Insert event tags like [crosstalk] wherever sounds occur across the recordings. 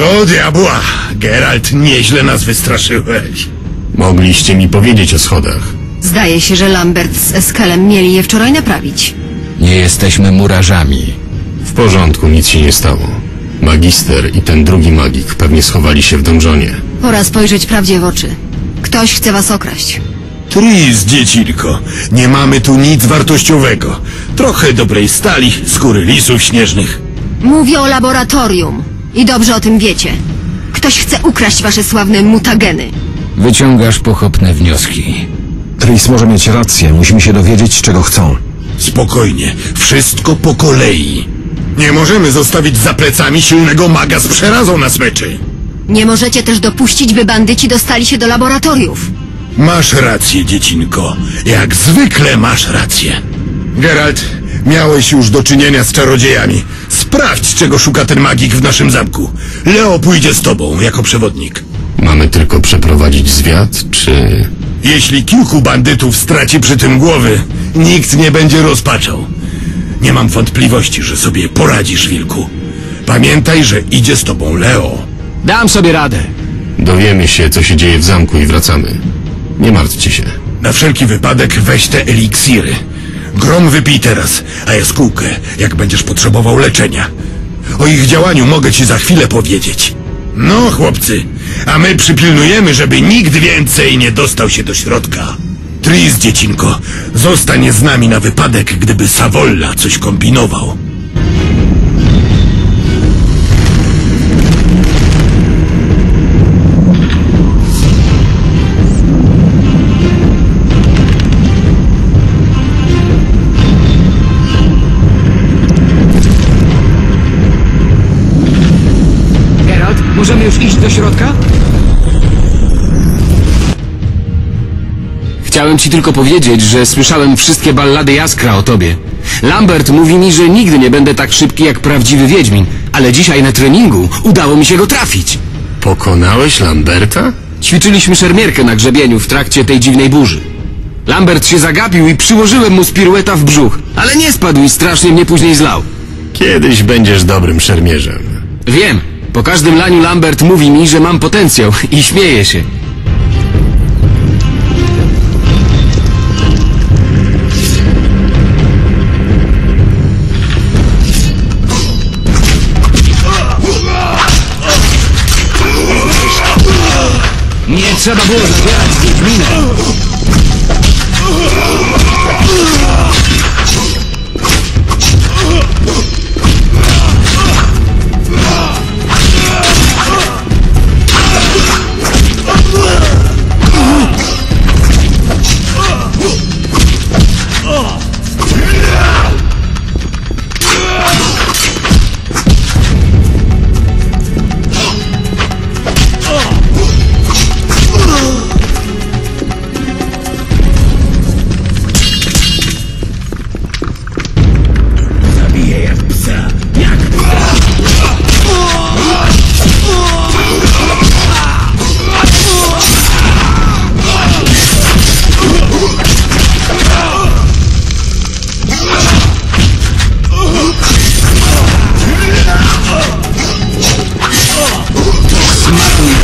Do diabła! Geralt, nieźle nas wystraszyłeś. Mogliście mi powiedzieć o schodach. Zdaje się, że Lambert z Eskelem mieli je wczoraj naprawić. Nie jesteśmy murarzami. W porządku, nic się nie stało. Magister i ten drugi magik pewnie schowali się w donżonie. Pora spojrzeć prawdzie w oczy. Ktoś chce was okraść. Tris, dziecinko, nie mamy tu nic wartościowego. Trochę dobrej stali, skóry lisów śnieżnych. Mówię o laboratorium. I dobrze o tym wiecie. Ktoś chce ukraść wasze sławne mutageny. Wyciągasz pochopne wnioski. Tris może mieć rację, musimy się dowiedzieć, czego chcą. Spokojnie, wszystko po kolei. Nie możemy zostawić za plecami silnego maga z przerazą na smyczy. Nie możecie też dopuścić, by bandyci dostali się do laboratoriów. Masz rację, dziecinko. Jak zwykle masz rację. Geralt, miałeś już do czynienia z czarodziejami. Sprawdź, czego szuka ten magik w naszym zamku. Leo pójdzie z tobą jako przewodnik. Mamy tylko przeprowadzić zwiat, czy... Jeśli kilku bandytów straci przy tym głowy, nikt nie będzie rozpaczał. Nie mam wątpliwości, że sobie poradzisz, wilku. Pamiętaj, że idzie z tobą Leo. Dam sobie radę. Dowiemy się, co się dzieje w zamku i wracamy. Nie martwcie się. Na wszelki wypadek weź te eliksiry. Grom wypij teraz, a jaskółkę, jak będziesz potrzebował leczenia. O ich działaniu mogę ci za chwilę powiedzieć. No, chłopcy, a my przypilnujemy, żeby nikt więcej nie dostał się do środka. Tris, dziecinko, zostań z nami na wypadek, gdyby Savolla coś kombinował. Możemy już iść do środka? Chciałem ci tylko powiedzieć, że słyszałem wszystkie ballady Jaskra o tobie. Lambert mówi mi, że nigdy nie będę tak szybki jak prawdziwy Wiedźmin, ale dzisiaj na treningu udało mi się go trafić. Pokonałeś Lamberta? Ćwiczyliśmy szermierkę na grzebieniu w trakcie tej dziwnej burzy. Lambert się zagapił i przyłożyłem mu spirueta w brzuch, ale nie spadł i strasznie mnie później zlał. Kiedyś będziesz dobrym szermierzem. Wiem, po każdym laniu Lambert mówi mi, że mam potencjał i śmieje się. Nie trzeba było zabierać z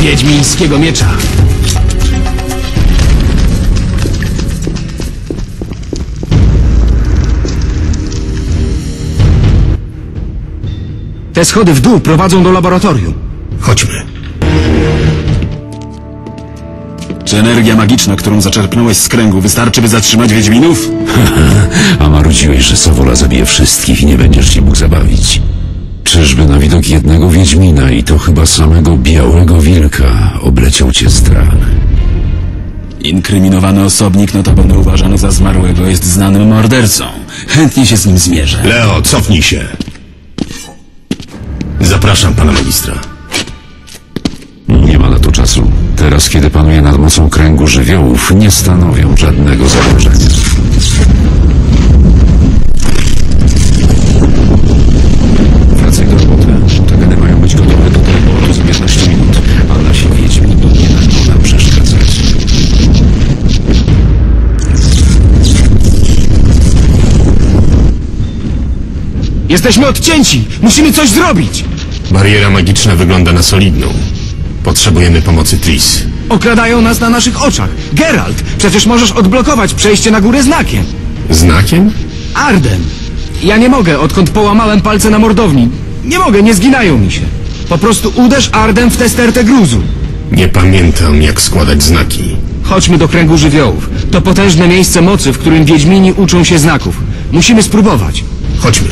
wiedźmińskiego miecza. Te schody w dół prowadzą do laboratorium. Chodźmy. Czy energia magiczna, którą zaczerpnąłeś z kręgu, wystarczy, by zatrzymać Wiedźminów? [laughs] A marudziłeś, że Sawola zabije wszystkich i nie będziesz się mógł zabawić. Czyżby na widok jednego Wiedźmina i to chyba samego Białego Wilka obleciał cię strach? Inkryminowany osobnik, notabene uważany za zmarłego, jest znanym mordercą. Chętnie się z nim zmierzę. Leo, cofnij się. Zapraszam pana magistra. Nie ma na to czasu. Teraz, kiedy panuje nad mocą kręgu żywiołów, nie stanowią żadnego zagrożenia. Jesteśmy odcięci! Musimy coś zrobić! Bariera magiczna wygląda na solidną. Potrzebujemy pomocy Tris. Okradają nas na naszych oczach. Geralt, przecież możesz odblokować przejście na górę znakiem. Znakiem? Arden. Ja nie mogę, odkąd połamałem palce na mordowni. Nie mogę, nie zginają mi się. Po prostu uderz Arden w tę stertę gruzu. Nie pamiętam, jak składać znaki. Chodźmy do kręgu żywiołów. To potężne miejsce mocy, w którym Wiedźmini uczą się znaków. Musimy spróbować. Chodźmy.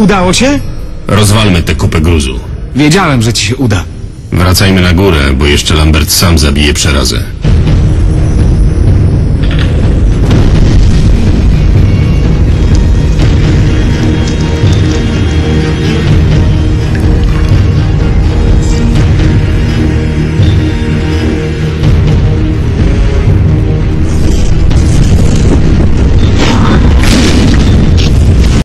Udało się? Rozwalmy tę kupę gruzu. Wiedziałem, że ci się uda. Wracajmy na górę, bo jeszcze Lambert sam zabije przerazę.